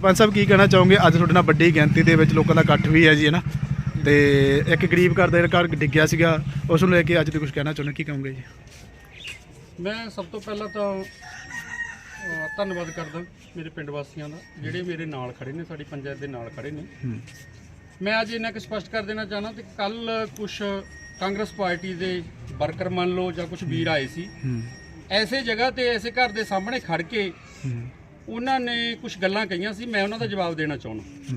ਪੰਜ ਸਾਹਿਬ ਕੀ ਕਹਿਣਾ ਚਾਹੋਗੇ? ਅੱਜ ਤੁਹਾਡੇ ਨਾਲ ਵੱਡੀ ਗਿਣਤੀ ਦੇ ਵਿੱਚ ਲੋਕਾਂ ਦਾ ਇਕੱਠ ਵੀ ਹੈ ਜੀ ਹੈ ਨਾ? ਤੇ ਇੱਕ ਗਰੀਬ ਘਰ ਦਾ ਘਰ ਡਿੱਗਿਆ ਸੀਗਾ ਉਸ ਨੂੰ ਲੈ ਕੇ ਅੱਜ ਤੁਸੀਂ ਕੁਝ ਕਹਿਣਾ ਚਾਹੁੰਦੇ ਕੀ ਕਹੋਗੇ ਜੀ? ਮੈਂ ਸਭ ਤੋਂ ਪਹਿਲਾਂ ਤਾਂ ਅਹ, ਧੰਨਵਾਦ ਕਰਦਾ ਮੇਰੇ ਪਿੰਡ ਵਾਸੀਆਂ ਦਾ ਜਿਹੜੇ ਮੇਰੇ ਨਾਲ ਖੜੇ ਨੇ ਸਾਡੀ ਪੰਚਾਇਤ ਦੇ ਨਾਲ ਖੜੇ ਨੇ। ਹੂੰ। ਮੈਂ ਅੱਜ ਇਹਨਾਂ ਕੁ ਸਪਸ਼ਟ ਕਰ ਦੇਣਾ ਚਾਹਨਾ ਕਿ ਕੱਲ ਕੁਝ ਕਾਂਗਰਸ ਪਾਰਟੀ ਦੇ ਵਰਕਰ ਮੰਨ ਲਓ ਜਾਂ ਕੁਝ ਵੀਰ ਆਏ ਸੀ ਹੂੰ। ਐਸੇ ਜਗ੍ਹਾ ਤੇ ਐਸੇ ਘਰ ਦੇ ਸਾਹਮਣੇ ਖੜ ਕੇ ਹੂੰ। ਉਹਨਾਂ ਨੇ ਕੁਝ ਗੱਲਾਂ ਕਹੀਆਂ ਸੀ, ਮੈਂ ਉਹਨਾਂ ਦਾ ਜਵਾਬ ਦੇਣਾ ਚਾਹੁੰਦਾ।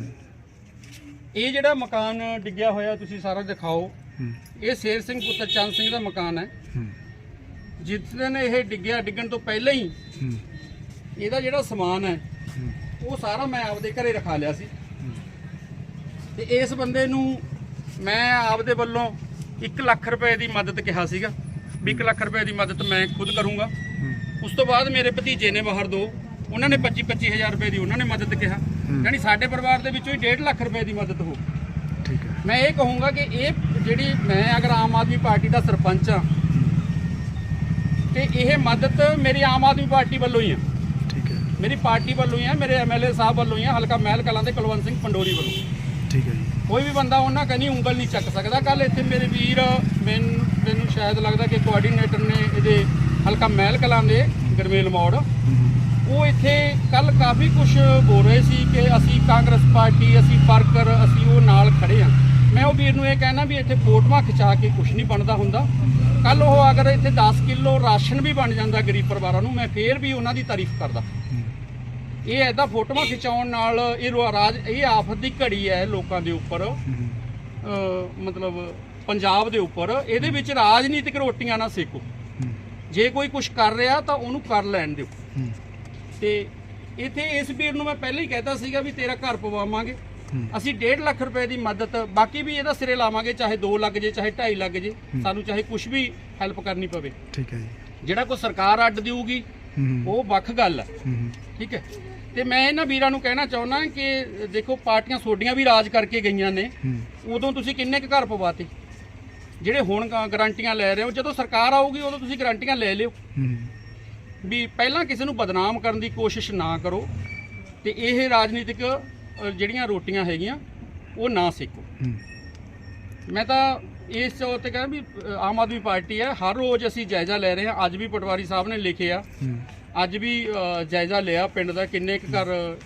ਇਹ ਜਿਹੜਾ ਮਕਾਨ ਡਿੱਗਿਆ ਹੋਇਆ, ਤੁਸੀਂ ਸਾਰਾ ਦਿਖਾਓ। ਇਹ ਸ਼ੇਰ ਸਿੰਘ ਪੁੱਤਰ ਚੰਦ ਸਿੰਘ ਦਾ ਮਕਾਨ ਹੈ। ਜਿਸ ਦਿਨ ਇਹ ਡਿੱਗਿਆ, ਡਿੱਗਣ ਤੋਂ ਪਹਿਲਾਂ ਹੀ ਇਹਦਾ ਜਿਹੜਾ ਸਮਾਨ ਹੈ, ਉਹ ਸਾਰਾ ਮੈਂ ਆਪਦੇ ਘਰੇ ਰਖਾ ਲਿਆ ਸੀ। ਤੇ ਇਸ ਬੰਦੇ ਨੂੰ ਮੈਂ ਆਪਦੇ ਵੱਲੋਂ 1 ਲੱਖ ਰੁਪਏ ਦੀ ਮਦਦ ਕਿਹਾ ਸੀਗਾ। ਵੀ 1 ਲੱਖ ਰੁਪਏ ਦੀ ਮਦਦ ਮੈਂ ਖੁਦ ਕਰੂੰਗਾ। ਉਸ ਤੋਂ ਬਾਅਦ ਮੇਰੇ ਭਤੀਜੇ ਨੇ ਬਾਹਰ ਦੋ। ਉਹਨਾਂ ਨੇ 25 25000 ਰੁਪਏ ਦੀ ਉਹਨਾਂ ਨੇ ਮਦਦ ਕਿਹਾ। ਯਾਨੀ ਸਾਡੇ ਪਰਿਵਾਰ ਦੇ ਵਿੱਚੋਂ ਹੀ 1.5 ਲੱਖ ਰੁਪਏ ਦੀ ਮਦਦ ਹੋ ਠੀਕ ਹੈ। ਮੈਂ ਇਹ ਕਹੂੰਗਾ ਕਿ ਇਹ ਜਿਹੜੀ ਮੈਂ ਅਗਰ ਆਮ ਆਦਮੀ ਪਾਰਟੀ ਦਾ ਸਰਪੰਚ ਆ ਤੇ ਇਹ ਮਦਦ ਮੇਰੀ ਆਮ ਆਦਮੀ ਪਾਰਟੀ ਵੱਲੋਂ ਹੀ ਆ ਠੀਕ ਹੈ। ਮੇਰੀ ਪਾਰਟੀ ਵੱਲੋਂ ਹੀ ਆ ਮੇਰੇ ਐਮਐਲਏ ਸਾਹਿਬ ਵੱਲੋਂ ਹੀ ਆ ਹਲਕਾ ਮਹਿਲ ਕਲਾਂ ਦੇ ਕੁਲਵੰਤ ਸਿੰਘ ਪੰਡੋਰੀ ਵੱਲੋਂ। ਠੀਕ ਹੈ ਜੀ। ਕੋਈ ਵੀ ਬੰਦਾ ਉਹਨਾਂ ਕਨੀ ਉਂਗਲ ਨਹੀਂ ਚੱਕ ਸਕਦਾ। ਕੱਲ ਇੱਥੇ ਮੇਰੇ ਵੀਰ ਮੈਨੂੰ ਮੈਨੂੰ ਸ਼ਾਇਦ ਲੱਗਦਾ ਕਿ ਕੋਆਰਡੀਨੇਟਰ ਨੇ ਇਹਦੇ ਹਲਕਾ ਮਹਿਲ ਕਲਾਂ ਦੇ ਗਰਮੇਲ ਮੋੜ ਉਹ ਇੱਥੇ ਕੱਲ ਕਾਫੀ ਕੁਝ ਬੋਲ ਰਹੇ ਸੀ ਕਿ ਅਸੀਂ ਕਾਂਗਰਸ ਪਾਰਟੀ, ਅਸੀਂ ਵਰਕਰ ਅਸੀਂ ਉਹ ਨਾਲ ਖੜੇ ਆ ਮੈਂ ਉਹ ਵੀਰ ਨੂੰ ਇਹ ਕਹਿਣਾ ਵੀ ਇੱਥੇ ਫੋਟੋਆਂ ਖਿਚਾ ਕੇ ਕੁਝ ਨਹੀਂ ਬਣਦਾ ਹੁੰਦਾ। ਕੱਲ ਉਹ ਅਗਰ ਇੱਥੇ 10 ਕਿਲੋ ਰਾਸ਼ਨ ਵੀ ਬਣ ਜਾਂਦਾ ਗਰੀਬ ਪਰਿਵਾਰਾਂ ਨੂੰ, ਮੈਂ ਫੇਰ ਵੀ ਉਹਨਾਂ ਦੀ ਤਾਰੀਫ ਕਰਦਾ। ਇਹ ਐਦਾਂ ਫੋਟੋਆਂ ਖਿਚਾਉਣ ਨਾਲ ਇਹ ਰਾਜ, ਇਹ ਆਫਤ ਦੀ ਘੜੀ ਹੈ ਲੋਕਾਂ ਦੇ ਉੱਪਰ। ਮਤਲਬ ਪੰਜਾਬ ਦੇ ਉੱਪਰ। ਇਹਦੇ ਵਿੱਚ ਰਾਜਨੀਤਿਕ ਰੋਟੀਆਂ ਨਾ ਸੇਕੋ। ਜੇ ਕੋਈ ਕੁਝ ਕਰ ਰਿਹਾ ਤਾਂ ਉਹਨੂੰ ਕਰ ਲੈਣ ਦਿਓ। ਤੇ ਇੱਥੇ ਇਸ ਵੀਰ ਨੂੰ ਮੈਂ ਪਹਿਲਾਂ ਹੀ ਕਹਿਤਾ ਸੀਗਾ ਵੀ ਤੇਰਾ ਘਰ ਪਵਾਵਾਂਗੇ। ਅਸੀਂ 1.5 ਲੱਖ ਰੁਪਏ ਦੀ ਮਦਦ ਬਾਕੀ ਵੀ ਇਹਦਾ ਸਿਰੇ ਲਾਵਾਂਗੇ ਚਾਹੇ 2 ਲੱਖ ਜੇ ਚਾਹੇ 2.5 ਲੱਖ ਜੇ ਸਾਨੂੰ ਚਾਹੇ ਕੁਝ ਵੀ ਹੈਲਪ ਕਰਨੀ ਪਵੇ। ਠੀਕ ਹੈ ਜੀ। ਜਿਹੜਾ ਕੋਈ ਸਰਕਾਰ ਅੱਡ ਦੇਊਗੀ ਉਹ ਵੱਖ ਗੱਲ ਹੈ। ਠੀਕ ਹੈ। ਤੇ ਮੈਂ ਇਹਨਾਂ ਵੀਰਾਂ ਨੂੰ ਕਹਿਣਾ ਚਾਹੁੰਦਾ ਕਿ ਦੇਖੋ ਪਾਰਟੀਆਂ ਸੋਡੀਆਂ ਵੀ ਰਾਜ ਕਰਕੇ ਗਈਆਂ ਨੇ। ਉਦੋਂ ਤੁਸੀਂ ਕਿੰਨੇ ਕੁ ਘਰ ਪਵਾਤੇ? ਜਿਹੜੇ ਹੁਣ ਗਾਰੰਟੀਆਂ ਲੈ ਰਹੇ ਹੋ ਜਦੋਂ ਸਰਕਾਰ ਆਊਗੀ ਉਦੋਂ ਤੁਸੀਂ ਗਾਰੰਟੀਆਂ ਲੈ ਲਿਓ। ਵੀ ਪਹਿਲਾਂ ਕਿਸੇ ਨੂੰ ਬਦਨਾਮ ਕਰਨ ਦੀ ਕੋਸ਼ਿਸ਼ ਨਾ ਕਰੋ ਤੇ ਇਹ ਰਾਜਨੀਤਿਕ ਜਿਹੜੀਆਂ ਰੋਟੀਆਂ ਹੈਗੀਆਂ ਉਹ ਨਾ ਸੇਕੋ। ਮੈਂ ਤਾਂ ਇਸ ਤੌਰ ਤੇ ਕਹਿੰਦਾ ਵੀ ਆਮ ਆਦਮੀ ਪਾਰਟੀ ਹੈ ਹਰ ਰੋਜ਼ ਅਸੀਂ ਜਾਇਜ਼ਾ ਲੈ ਰਹੇ ਹਾਂ। ਅੱਜ ਵੀ ਪਟਵਾਰੀ ਸਾਹਿਬ ਨੇ ਲਿਖਿਆ। ਹੂੰ, ਅੱਜ ਵੀ ਜਾਇਜ਼ਾ ਲਿਆ ਪਿੰਡ ਦਾ ਕਿੰਨੇ ਕੁ ਘਰ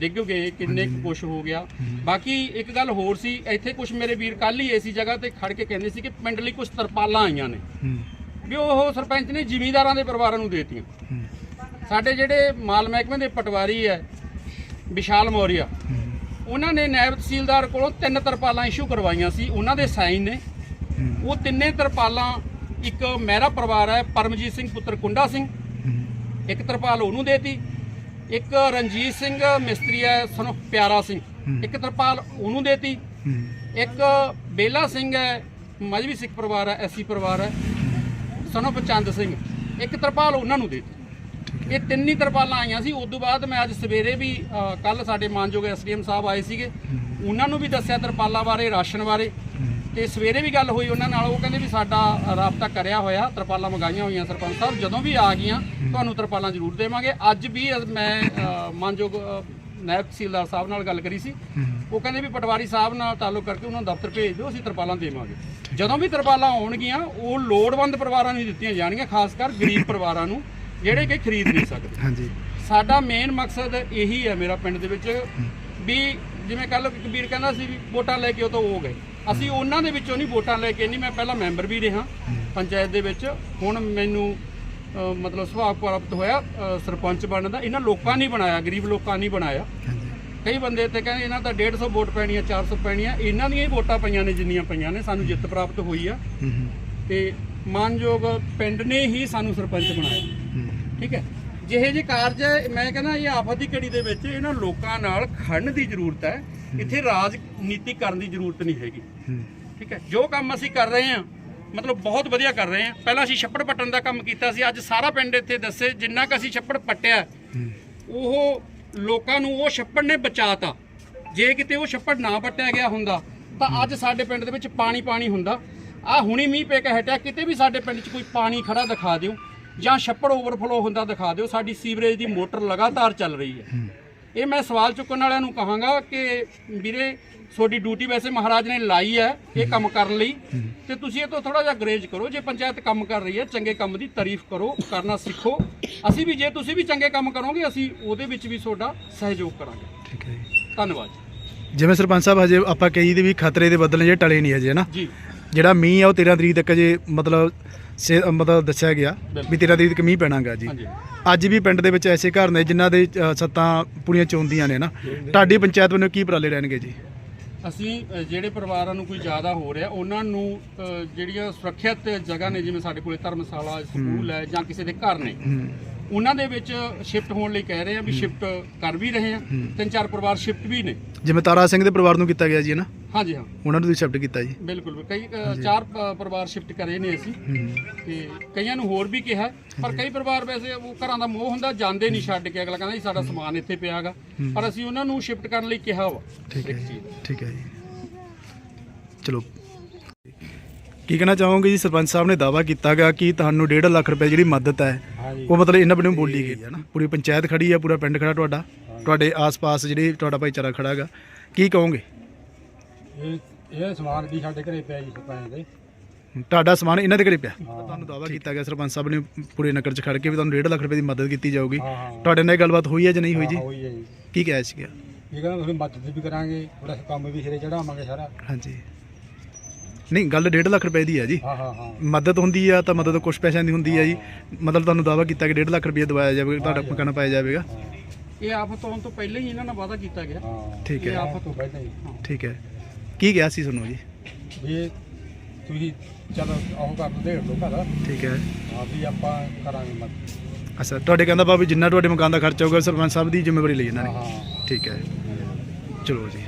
ਡਿੱਗ ਗਏ ਕਿੰਨੇ ਕੁ ਕੁਛ ਹੋ ਗਿਆ। ਬਾਕੀ ਇੱਕ ਗੱਲ ਹੋਰ ਸੀ ਇੱਥੇ ਕੁਝ ਮੇਰੇ ਵੀਰ ਕੱਲ ਹੀ ਐਸੀ ਜਗ੍ਹਾ ਤੇ ਖੜ ਕੇ ਕਹਿੰਦੇ ਸੀ ਕਿ ਪਿੰਡ ਲਈ ਕੁਝ ਤਰਪਾਲਾਂ ਆਈਆਂ ਨੇ। ਵੀ ਉਹ ਸਰਪੰਚ ਨੇ ਜ਼ਿਮੀਂਦਾਰਾਂ ਦੇ ਪਰਿਵਾਰਾਂ ਨੂੰ ਦੇਤੀਆਂ। ਸਾਡੇ ਜਿਹੜੇ ਮਾਲ ਮਹਿਕਮੇ ਦੇ ਪਟਵਾਰੀ ਹੈ, ਵਿਸ਼ਾਲ ਮੌਰੀਆ, ਉਹਨਾਂ ਨੇ ਨਾਇਬ ਤਹਿਸੀਲਦਾਰ ਕੋਲੋਂ ਤਿੰਨ ਤਰਪਾਲਾਂ ਇਸ਼ੂ ਕਰਵਾਈਆਂ ਸੀ, ਉਹਨਾਂ ਦੇ ਸਾਈਨ ਨੇ। ਉਹ ਤਿੰਨੇ ਤਰਪਾਲਾਂ, ਇੱਕ ਮਹਿਰਾ ਪਰਿਵਾਰ ਹੈ, ਪਰਮਜੀਤ ਸਿੰਘ ਪੁੱਤਰ ਕੁੰਡਾ ਸਿੰਘ, ਇੱਕ ਤਰਪਾਲ ਉਹਨੂੰ ਦੇਤੀ, ਇੱਕ ਰਣਜੀਤ ਸਿੰਘ ਮਿਸਤਰੀ ਹੈ ਸਨੋ ਪਿਆਰਾ ਸਿੰਘ, ਇੱਕ ਤਰਪਾਲ ਉਹਨੂੰ ਦੇਤੀ, ਇੱਕ ਬੇਲਾ ਸਿੰਘ ਹੈ ਮਜਬੀ ਸਿੱਖ ਪਰਿਵਾਰ ਹੈ ਐਸੀ ਪਰਿਵਾਰ ਹੈ ਸਨੋ ਚੰਦ ਸਿੰਘ। ਇੱਕ ਤਰਪਾਲ ਉਹਨਾਂ ਨੂੰ ਦੇਤੀ। ਇਹ ਤਿੰਨ ਹੀ ਤਰਪਾਲਾਂ ਆਈਆਂ ਸੀ। ਉਸ ਤੋਂ ਬਾਅਦ ਮੈਂ ਅੱਜ ਸਵੇਰੇ ਵੀ ਕੱਲ ਸਾਡੇ ਮਾਨਯੋਗ ਐਸਡੀਐਮ ਸਾਹਿਬ ਆਏ ਸੀਗੇ। ਉਹਨਾਂ ਨੂੰ ਵੀ ਦੱਸਿਆ ਤਰਪਾਲਾਂ ਬਾਰੇ ਰਾਸ਼ਨ ਬਾਰੇ। ਤੇ ਸਵੇਰੇ ਵੀ ਗੱਲ ਹੋਈ ਉਹਨਾਂ ਨਾਲ। ਉਹ ਕਹਿੰਦੇ ਵੀ ਸਾਡਾ ਰਾਬਤਾ ਕਰਿਆ ਹੋਇਆ। ਤਰਪਾਲਾਂ ਮੰਗਾਈਆਂ ਹੋਈਆਂ ਸਰਪੰਚ ਸਾਹਿਬ। ਜਦੋਂ ਵੀ ਆ ਗਈਆਂ ਤੁਹਾਨੂੰ ਤਰਪਾਲਾਂ ਜ਼ਰੂਰ ਦੇਵਾਂਗੇ। ਅੱਜ ਵੀ ਮੈਂ ਮਾਨਯੋਗ ਨਾਇਬ ਤਹਿਸੀਲਦਾਰ ਸਾਹਿਬ ਨਾਲ ਗੱਲ ਕਰੀ ਸੀ। ਹੂੰ, ਉਹ ਕਹਿੰਦੇ ਵੀ ਪਟਵਾਰੀ ਸਾਹਿਬ ਨਾਲ ਤਾਲੁਕ ਕਰਕੇ ਉਹਨਾਂ ਨੂੰ ਦਫ਼ਤਰ ਭੇਜ ਦਿਓ ਅਸੀਂ ਤਰਪਾਲਾਂ ਦੇਵਾਂਗੇ। ਜਦੋਂ ਵੀ ਤਰਪਾਲਾਂ ਆਉਣਗੀਆਂ ਉਹ ਲੋੜਵੰਦ ਪਰਿਵਾਰਾਂ ਨੂੰ ਹੀ ਦਿੱਤੀਆਂ ਜਾਣਗੀਆਂ ਖਾਸ ਕਰ ਗਰੀਬ ਪਰਿਵਾਰਾਂ ਨੂੰ ਜਿਹੜੇ ਕਿ ਖਰੀਦ ਨਹੀਂ ਸਕਦੇ। ਹਾਂਜੀ। ਸਾਡਾ ਮੇਨ ਮਕਸਦ ਇਹੀ ਹੈ ਮੇਰਾ ਪਿੰਡ ਦੇ ਵਿੱਚ ਵੀ ਜਿਵੇਂ ਕੱਲ ਕਬੀਰ ਕਹਿੰਦਾ ਸੀ ਵੀ ਵੋਟਾਂ ਲੈ ਕੇ ਉਹ ਤਾਂ ਉਹ ਗਏ। ਅਸੀਂ ਉਹਨਾਂ ਦੇ ਵਿੱਚੋਂ ਨਹੀਂ ਵੋਟਾਂ ਲੈ ਕੇ ਨਹੀਂ ਮੈਂ ਪਹਿਲਾਂ ਮੈਂਬਰ ਵੀ ਰਿਹਾ ਪੰਚਾਇਤ ਦੇ ਵਿੱਚ। ਹੁਣ ਮੈਨੂੰ ਮਤਲਬ ਸੁਭਾਅ ਪ੍ਰਾਪਤ ਹੋਇਆ ਅ, ਸਰਪੰਚ ਬਣਨ ਦਾ। ਇਹਨਾਂ ਲੋਕਾਂ ਨਹੀਂ ਬਣਾਇਆ ਗਰੀਬ ਲੋਕਾਂ ਨਹੀਂ ਬਣਾਇਆ। ਕਈ ਬੰਦੇ ਇੱਥੇ ਕਹਿੰਦੇ ਇਹਨਾਂ ਤਾਂ 150 ਵੋਟ ਪੈਣੀ ਆ 400 ਪੈਣੀ ਆ ਇਹਨਾਂ ਦੀਆਂ ਹੀ ਵੋਟਾਂ ਪਈਆਂ ਨੇ ਜਿੰਨੀਆਂ ਪਈਆਂ ਨੇ ਸਾਨੂੰ ਜਿੱਤ ਪ੍ਰਾਪਤ ਹੋਈ ਆ। ਤੇ ਮਾਨਯੋਗ ਪਿੰਡ ਨੇ ਹੀ ਸਾਨੂੰ ਸਰਪੰਚ ਬਣਾਇਆ। ਠੀਕ ਹੈ? ਜਿਹੇ ਜੇ ਕਾਰਜ ਹੈ, ਮੈਂ ਕਹਿੰਦਾ ਇਹ ਆਫਤ ਦੀ ਘੜੀ ਦੇ ਵਿੱਚ ਇਹਨਾਂ ਲੋਕਾਂ ਨਾਲ ਖੜਨ ਦੀ ਜ਼ਰੂਰਤ ਹੈ। ਇੱਥੇ ਰਾਜਨੀਤੀ ਕਰਨ ਦੀ ਜ਼ਰੂਰਤ ਨਹੀਂ ਹੈਗੀ। ਠੀਕ ਹੈ? ਜੋ ਕੰਮ ਅਸੀਂ ਕਰ ਰਹੇ ਹਾਂ ਮਤਲਬ ਬਹੁਤ ਵਧੀਆ ਕਰ ਰਹੇ ਹਾਂ। ਪਹਿਲਾਂ ਅਸੀਂ ਛੱਪੜ ਪੱਟਣ ਦਾ ਕੰਮ ਕੀਤਾ ਸੀ, ਅੱਜ ਸਾਰਾ ਪਿੰਡ ਇੱਥੇ ਦੱਸੇ, ਜਿੰਨਾ ਕੁ ਅਸੀਂ ਛੱਪੜ ਪੱਟਿਆ, ਉਹ ਲੋਕਾਂ ਨੂੰ ਉਹ ਛੱਪੜ ਨੇ ਬਚਾਤਾ। ਜੇ ਕਿਤੇ ਉਹ ਛੱਪੜ ਨਾ ਪੱਟਿਆ ਗਿਆ ਹੁੰਦਾ, ਤਾਂ ਅੱਜ ਸਾਡੇ ਪਿੰਡ ਦੇ ਵਿੱਚ ਪਾਣੀ ਪਾਣੀ ਹੁੰਦਾ। ਆ ਹੁਣੀ ਮੀਂਹ ਪੈ ਕੇ ਹਟਿਆ, ਕਿਤੇ ਵੀ ਸਾਡੇ ਪਿੰਡ 'ਚ ਕੋਈ ਪਾਣੀ ਖੜਾ ਦਿਖਾ ਦਿਓ, ਜਾਂ ਛੱਪੜ ਓਵਰਫਲੋ ਹੁੰਦਾ ਦਿਖਾ ਦਿਓ, ਸਾਡੀ ਸੀਵਰੇਜ ਦੀ ਮੋਟਰ ਲਗਾਤਾਰ ਚੱਲ ਰਹੀ ਹੈ। ਇਹ ਮੈਂ ਸਵਾਲ ਚੁੱਕਣ ਵਾਲਿਆਂ ਨੂੰ ਕਹਾਂਗਾ ਕਿ ਵੀਰੇ ਤੁਹਾਡੀ ਡਿਊਟੀ ਵੈਸੇ ਮਹਾਰਾਜ ਨੇ ਲਾਈ ਹੈ ਇਹ ਕੰਮ ਕਰਨ ਲਈ। ਤੇ ਤੁਸੀਂ ਇਹ ਤੋਂ ਥੋੜਾ ਜਿਹਾ ਗਰੇਜ ਕਰੋ ਜੇ ਪੰਚਾਇਤ ਕੰਮ ਕਰ ਰਹੀ ਹੈ ਚੰਗੇ ਕੰਮ ਦੀ ਤਾਰੀਫ ਕਰੋ ਕਰਨਾ ਸਿੱਖੋ। ਅਸੀਂ ਵੀ ਜੇ ਤੁਸੀਂ ਵੀ ਚੰਗੇ ਕੰਮ ਕਰੋਗੇ ਅਸੀਂ ਉਹਦੇ ਵਿੱਚ ਵੀ ਤੁਹਾਡਾ ਸਹਿਯੋਗ ਕਰਾਂਗੇ। ਠੀਕ ਹੈ ਜੀ। ਧੰਨਵਾਦ। ਜਿਵੇਂ ਸਰਪੰਚ ਸਾਹਿਬ ਹਜੇ ਆਪਾਂ ਕਹੀ ਦੇ ਵੀ ਖਤਰੇ ਦੇ ਬੱਦਲ ਜੇ ਟਲੇ ਨਹੀਂ ਹਜੇ ਨਾ? ਜੀ। ਜਿਹੜਾ ਮੀਂਹ ਆ ਉਹ 13 ਤਰੀਕ ਤੱਕ ਜੇ ਮਤਲਬ ਸੇ- ਮਤਲਬ ਦੱਸਿਆ ਗਿਆ ਵੀ 13 ਤਰੀਕ ਤੱਕ ਮੀਂਹ ਪੈਣਾਗਾ ਜੀ। ਹਾਂਜੀ। ਅੱਜ ਵੀ ਪਿੰਡ ਦੇ ਵਿੱਚ ਐਸੇ ਘਰ ਨੇ ਜਿਨ੍ਹਾਂ ਦੇ ਅ, ਸੱਤਾਂ ਪੂਰੀਆਂ ਚੋਂਦੀਆਂ ਨੇ ਨਾ। ਤੁਹਾਡੀ ਪੰਚਾਇਤ ਵੱਲੋਂ ਕੀ ਉਪਰਾਲੇ ਰਹਿਣਗੇ ਜੀ? ਅਸੀਂ ਅ, ਜਿਹੜੇ ਪਰਿਵਾਰਾਂ ਨੂੰ ਕੋਈ ਜ਼ਿਆਦਾ ਹੋ ਰਿਹਾ ਉਹਨਾਂ ਨੂੰ ਅ, ਜਿਹੜੀਆਂ ਸੁਰੱਖਿਅਤ ਜਗ੍ਹਾ ਨੇ ਜਿਵੇਂ ਸਾਡੇ ਕੋਲੇ ਧਰਮਸ਼ਾਲਾ ਸਕੂਲ ਹੈ ਜਾਂ ਕਿਸੇ ਦੇ ਘਰ ਨੇ ਉਹਨਾਂ ਦੇ ਵਿੱਚ ਸ਼ਿਫਟ ਹੋਣ ਲਈ ਕਹਿ ਰਹੇ ਆ ਵੀ ਸ਼ਿਫਟ ਕਰ ਵੀ ਰਹੇ ਆ। ਤਿੰਨ ਚਾਰ ਪਰਿਵਾਰ ਸ਼ਿਫਟ ਵੀ ਨੇ। ਜਿਵੇਂ ਤਾਰਾ ਸਿੰਘ ਦੇ ਪਰਿਵਾਰ ਨੂੰ ਕੀਤਾ ਗਿਆ ਜੀ ਹੈ ਨਾ? ਹਾਂਜੀ ਹਾਂ। ਉਹਨਾਂ ਨੂੰ ਤੁਸੀਂ ਸ਼ਿਫਟ ਕੀਤਾ ਜੀ। ਬਿਲਕੁਲ। ਕਈ ਅ, ਚਾਰ ਪ- ਪਰਿਵਾਰ ਸ਼ਿਫਟ ਕਰੇ ਨੇ ਅਸੀਂ। ਤੇ ਕਈਆਂ ਨੂੰ ਹੋਰ ਵੀ ਕਿਹਾ ਪਰ ਕਈ ਪਰਿਵਾਰ ਵੈਸੇ ਉਹ ਘਰਾਂ ਦਾ ਮੋਹ ਹੁੰਦਾ ਜਾਂਦੇ ਨਹੀਂ ਛੱਡ ਕੇ। ਅਗਲਾ ਕਹਿੰਦਾ ਜੀ ਸਾਡਾ ਸਮਾਨ ਇੱਥੇ ਪਿਆਗਾ। ਪਰ ਅਸੀਂ ਉਹਨਾਂ ਨੂੰ ਸ਼ਿਫਟ ਕਰਨ ਲਈ ਕਿਹਾ ਵਾ। ਠੀਕ ਹੈ ਜੀ। ਠੀਕ ਹੈ ਜੀ। ਚਲੋ। ਕੀ ਕਹਿਣਾ ਚਾਹੋਗੇ ਜੀ? ਸਰਪੰਚ ਸਾਹਿਬ ਨੇ ਦਾਵਾ ਕੀਤਾਗਾ ਕਿ ਤੁਹਾਨੂੰ 1.5 ਲੱਖ ਰੁਪਏ ਜਿਹੜੀ ਮਦਦ ਹੈ ਉਹ ਮਤਲਬ ਇਹਨਾਂ ਵੱਲੋਂ ਬੋਲੀ ਗਈ ਹੈ ਨਾ? ਪੂਰੀ ਪੰਚਾਇਤ ਖੜੀ ਹੈ ਪੂਰਾ ਪਿੰਡ ਖੜਾ ਤੁਹਾਡਾ ਤੁਹਾਡੇ ਆਸ-ਪਾਸ ਜਿਹੜੀ ਤੁਹਾਡਾ ਭਾਈਚਾਰਾ ਖੜਾ ਹੈਗਾ ਕੀ ਕਹੋਗੇ? ਇਹ ਇਹ ਸਮਾਨ ਵੀ ਸਾਡੇ ਘਰੇ ਪਿਆ ਜੀ ਸਰਪੰਚ ਦੇ। ਤੁਹਾਡਾ ਸਮਾਨ ਇਹਨਾਂ ਦੇ ਘਰੇ ਪਿਆ। ਤੁਹਾਨੂੰ ਦਾਵਾ ਕੀਤਾ ਗਿਆ ਸਰਪੰਚ ਸਾਹਿਬ ਨੇ ਪੂਰੇ ਨਗਰ 'ਚ ਖੜ ਕੇ ਵੀ ਤੁਹਾਨੂੰ 1.5 ਲੱਖ ਰੁਪਏ ਦੀ ਮਦਦ ਕੀਤੀ ਜਾਊਗੀ। ਤੁਹਾਡੇ ਨਾਲ ਇਹ ਗੱਲਬਾਤ ਹੋਈ ਹੈ ਜਾਂ ਨਹੀਂ ਹੋਈ ਜੀ? ਹਾਂ, ਹੋਈ ਹੈ ਜੀ। ਕੀ ਕਿਹਾ ਸੀਗਾ ਇਹ ਕਹਿੰਦਾ ਤੁਸੀਂ ਮਦਦ ਵੀ ਕਰਾਂਗੇ ਥੋੜਾ ਕੰਮ ਵੀ ਸਿਰੇ ਚੜਾਵਾਂਗੇ ਸਾਰਾ। ਹਾਂਜੀ। ਨਹੀਂ ਗੱਲ 1.5 ਲੱਖ ਰੁਪਏ ਦੀ ਹੈ ਜੀ। ਹਾਂ ਹਾਂ ਹਾਂ। ਮਦਦ ਹੁੰਦੀ ਆ ਤਾਂ ਮਦਦ ਕੁਝ ਪੈਸਿਆਂ ਦੀ ਹੁੰਦੀ ਆ ਜੀ। ਮਤਲਬ ਤੁਹਾਨੂੰ ਦਾਵਾ ਕੀਤਾ ਕਿ 1.5 ਲੱਖ ਰੁਪਏ ਦਵਾਇਆ ਜਾਵੇਗਾ ਤੁਹਾਡਾ ਮਕਾਨ ਪਾਇਆ ਜਾਵੇਗਾ। ਇਹ ਆਫਤ ਆਉਣ ਤੋਂ ਪਹਿਲਾਂ ਹੀ ਇਹਨਾਂ ਨਾਲ ਵਾਅਦਾ ਕੀਤਾ ਗਿਆ। ਹਾਂ। ਠੀਕ ਇਹ ਹੈ ਆਪ- ਤੋਂ ਪਹਿਲਾਂ ਹੀ। ਠੀਕ ਹੈ। ਕੀ ਕਿਹਾ ਸੀ ਤੁਹਾਨੂੰ ਜੀ? ਵੀ ਤੁਸੀਂ ਚਲੋ ਆਹ ਕਰ ਦੋ ਲੋ ਘਰ। ਠੀਕ ਹੈ। ਹਾਂ ਵੀ ਆਪਾਂ ਕਰਾਂਗੇ ਮਦਦ। ਅੱਛਾ ਤੁਹਾਡੇ ਕਹਿੰਦਾ ਬਾ ਵੀ ਜਿੰਨਾ ਤੁਹਾਡੇ ਮਕਾਨ ਦਾ ਖਰਚਾ ਹੋਊਗਾ ਸਰਪੰਚ ਸਾਹਿਬ ਦੀ ਜ਼ਿੰਮੇਵਾਰੀ ਲਈ ਇਹਨਾਂ ਹਾਂ ਨੇ ਹਾਂ। ਠੀਕ ਹੈ। ਚਲੋ ਜੀ।